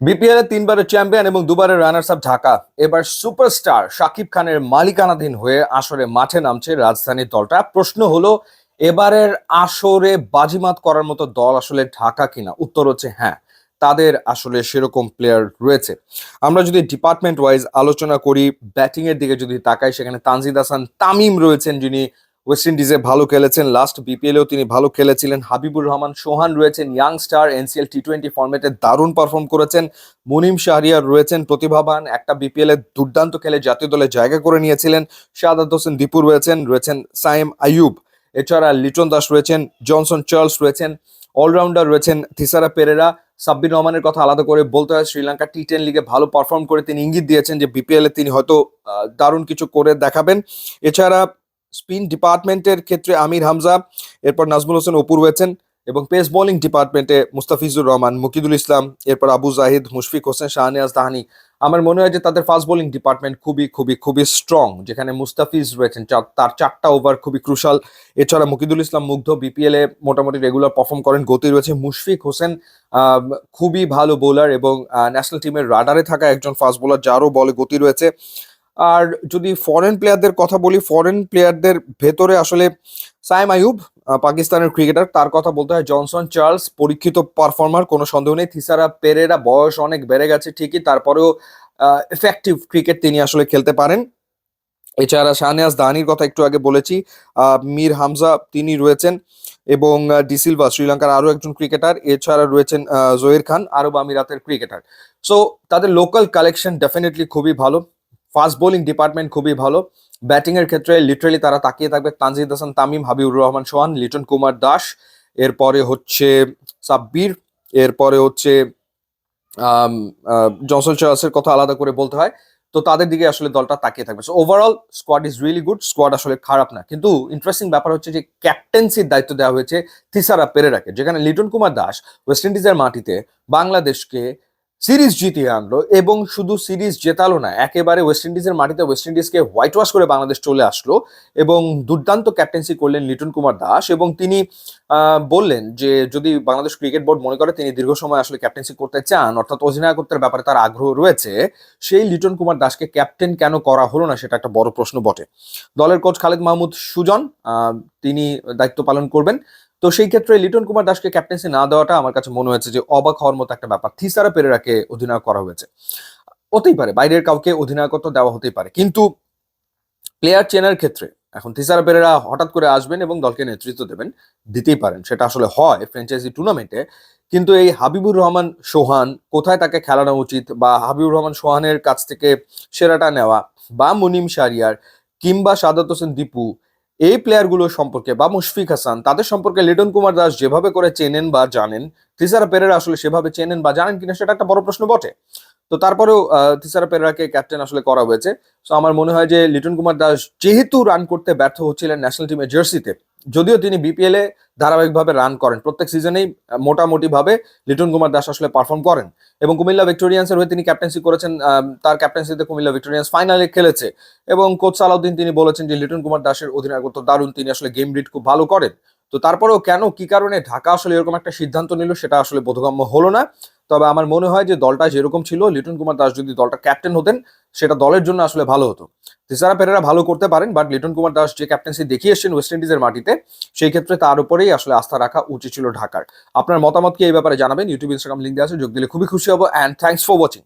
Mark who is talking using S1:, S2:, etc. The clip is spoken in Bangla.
S1: বিপিএল এ তিনবারের চ্যাম্পিয়ন এবং দুবারের রানার্স আপ ঢাকা। এবার সুপারস্টার শাকিব খানের মালিকানাধীন হয়ে আসরে মাঠে নামছে রাজধানীর দলটা। প্রশ্ন হলো, এবারের আসরে বাজিমাত করার মতো দল আসলে ঢাকা কিনা? উত্তর হচ্ছে হ্যাঁ তাদের আসলে সেরকম প্লেয়ার রয়েছে। আমরা যদি ডিপার্টমেন্ট ওয়াইজ আলোচনা করি ব্যাটিং এর দিকে যদি তাকাই, সেখানে তানজিদ হাসান, তামিম রয়েছেন যিনি ওয়েস্ট ইন্ডিজে ভালো খেলেছেন। লাস্ট বিপিএলেও তিনি ভালো খেলেছিলেন। হাবিবুর রহমান, সোহান রয়েছেন young star NCL T twenty ফর্মেটে দারুণ পারফর্ম করেছেন। মুনিম শাহরিয়ার রয়েছেন প্রতিভাবান, একটা বিপিএল দুর্দান্ত খেলে জাতীয় দলে জায়গা করে নিয়েছিলেন। শাহাদ হোসেন দীপুর রয়েছেন রয়েছেন সাইম আইয়ুব। এছাড়া লিটন দাস রয়েছেন, জনসন চার্লস রয়েছেন অলরাউন্ডার রয়েছেন থিসারা পেরেরা। সাব্বির রহমানের কথা আলাদা করে বলতে হয়, শ্রীলঙ্কা টি টেন লিগে ভালো পারফর্ম করে তিনি ইঙ্গিত দিয়েছেন যে বিপিএল এ তিনি হয়তো দারুণ কিছু করে দেখাবেন। এছাড়া স্পিন ডিপার্টমেন্টের ক্ষেত্রে আমির হামজা, এরপর নাজমুল হোসেন অপু রয়েছেন এবং পেস বোলিং ডিপার্টমেন্টে মুস্তাফিজুর রহমান, মুকিদুল ইসলাম, এরপর আবু জাহিদ, মুশফিক হোসেন, শাহনিয়াজ তাহানি। আমার মনে হয় যে তাদের ফাস্ট বোলিং ডিপার্টমেন্ট খুবই খুবই খুবই স্ট্রং যেখানে মুস্তাফিজ রয়েছেন। তার চারটা ওভার খুবই ক্রুশাল এছাড়া মুকিদুল ইসলাম মুগ্ধ বিপিএল মোটামুটি রেগুলার পারফর্ম করেন, গতি রয়েছে। মুশফিক হোসেন খুবই ভালো বোলার এবং ন্যাশনাল টিমের রাডারে থাকা একজন ফাস্ট বোলার যারও বলে গতি রয়েছে। আর যদি ফরেন প্লেয়ারদের কথা বলি ফরেন প্লেয়ারদের ভেতরে আসলে সাইম আয়ুব পাকিস্তানের ক্রিকেটার তার কথা বলতে হয় জনসন চার্লস, পরীক্ষিত পারফর্মার কোনো সন্দেহ নেই। থিসারা পেরেরা বয়স অনেক বেড়ে গেছে ঠিকই, তারপরেও এফেক্টিভ ক্রিকেট তিনি আসলে খেলতে পারেন। এছাড়া শাহনেয়াজ দাহানির কথা একটু আগে বলেছি মীর হামজা তিনি রয়েছেন এবং ডিসিলভা শ্রীলঙ্কার আরও একজন ক্রিকেটার এছাড়া রয়েছেন জহির খান, আরব আমিরাতের ক্রিকেটার সো তাদের লোকাল কালেকশন ডেফিনেটলি খুবই ভালো। ফাস্ট বোলিং ডিপার্টমেন্ট খুবই ভালো। ব্যাটিং এর ক্ষেত্রে লিটারালি তারা তাকিয়ে থাকবে তানজিদ হাসান, তামিম, হাবিবুর রহমান, সোহান, লিটন কুমার দাস, এরপরে হচ্ছে সাব্বির, এরপরে হচ্ছে জনসন চার্লসের কথা আলাদা করে বলতে হয়। তো তাদের দিকে আসলে দলটা তাকিয়ে থাকবে। So overall squad is really good squad আসলে খারাপ না। কিন্তু ইন্টারেস্টিং ব্যাপার হচ্ছে যে ক্যাপ্টেন্সির দায়িত্ব দেওয়া হয়েছে থিসারা পেরেরাকে, যেখানে লিটন কুমার দাস ওয়েস্ট ইন্ডিজের মাটিতে বাংলাদেশকে সিরিজ জিতিয়ে আনলো এবং শুধু সিরিজ জেতালো না, একেবারে ওয়েস্ট ইন্ডিজের মাটিতে ওয়েস্ট ইন্ডিজকে হোয়াইট ওয়াশ করে বাংলাদেশ চলে আসলো এবং দুর্দান্ত ক্যাপ্টেন্সি করলেন লিটন কুমার দাস এবং তিনি বললেন যে যদি বাংলাদেশ ক্রিকেট বোর্ড মনে করে তিনি দীর্ঘ সময় আসলে ক্যাপ্টেন্সি করতে চান, অর্থাৎ অধিনায়কত্বের ব্যাপারে তার আগ্রহ রয়েছে, সেই লিটন কুমার দাসকে ক্যাপ্টেন কেন করা হলো না সেটা একটা বড় প্রশ্ন বটে। দলের কোচ খালেদ মাহমুদ সুজন তিনি দায়িত্ব পালন করবেন। তো সেই ক্ষেত্রে লিটন কুমার দাসকে ক্যাপ্টেন্সি না দেওয়াটা আমার কাছে মনে হয়েছে যে অবাক হওয়ার মতো একটা ব্যাপার। থিসারা পেরেরাকে অধিনায়ক করা হয়েছে। হতেই পারে, বাইরের কাউকে অধিনায়কত্ব দেওয়া হতেই পারে। কিন্তু প্লেয়ার চেনার ক্ষেত্রে এখন থিসারা পেরেরা হঠাৎ করে আসবেন এবং দলকে নেতৃত্ব দেবেন, দিতেই পারেন। সেটা আসলে হয় ফ্র্যাঞ্চাইজি টুর্নামেন্টে কিন্তু এই হাবিবুর রহমান, সোহান কোথায় তাকে খেলানো উচিত বা হাবিবুর রহমান, সোহানের কাছ থেকে সেরাটা নেওয়া বা মুনিম শারিয়ার কিংবা সাদাত হোসেন দীপু এই প্লেয়ারগুলো সম্পর্কে বা মুশফিক হাসান, তাদের সম্পর্কে লিটন কুমার দাস যেভাবে করে চেনেন বা জানেন, থিসারা পেরেরা আসলে সেভাবে চেনেন বা জানেন কিনা সেটা একটা বড় প্রশ্ন বটে। তো তারপরেও তিসারা পেরেরাকে ক্যাপ্টেন আসলে করা হয়েছে। তো আমার মনে হয় যে লিটন কুমার দাস যেহেতু রান করতে ব্যর্থ হচ্ছিলেন ন্যাশনাল টিমের জার্সিতে যদিও তিনি বিপিএল ধারাবাহিকভাবে রান করেন। প্রত্যেক সিজনেই মোটামুটি ভাবে লিটন কুমার দাস আসলে পারফর্ম করেন এবং কুমিল্লা ভিক্টোরিয়ান্সের হয়ে তিনি ক্যাপ্টেন্সি করেছেন তার ক্যাপ্টেন্সিতে কুমিল্লা ভিক্টোরিয়ান্স ফাইনালে খেলেছে এবং কোচ সালাউদ্দিন তিনি বলেছেন যে লিটন কুমার দাসের অধিনায়কত্ব দারুণ, তিনি আসলে গেম রিড খুব ভালো করেন। তো তারপরেও কেন, কি কারণে ঢাকা আসলে এরকম একটা সিদ্ধান্ত নিল সেটা আসলে বোধগম্য হলো না। তবে আমার মনে হয় যে দলটা যেরকম ছিল, লিটন কুমার দাস যদি দলটা ক্যাপ্টেন হতেন, সেটা দলের জন্য আসলে ভালো হতো। তিসারা পেরেরা ভালো করতে পারেন বাট লিটন কুমার দাস যে ক্যাপ্টেন্সি দেখিয়ে এসছেন ওয়েস্ট ইন্ডিজের মাটিতে, সেই ক্ষেত্রে তার উপরেই আসলে আস্থা রাখা উচিত ছিল ঢাকার। আপনার মতামতকে এই ব্যাপারে জানাবেন? ইউটিউব ইনস্টাগ্রাম লিঙ্ক দেওয়া আছে, যোগ দিলে খুবই খুশি হব অ্যান্ড থ্যাংকস ফর ওয়াচিং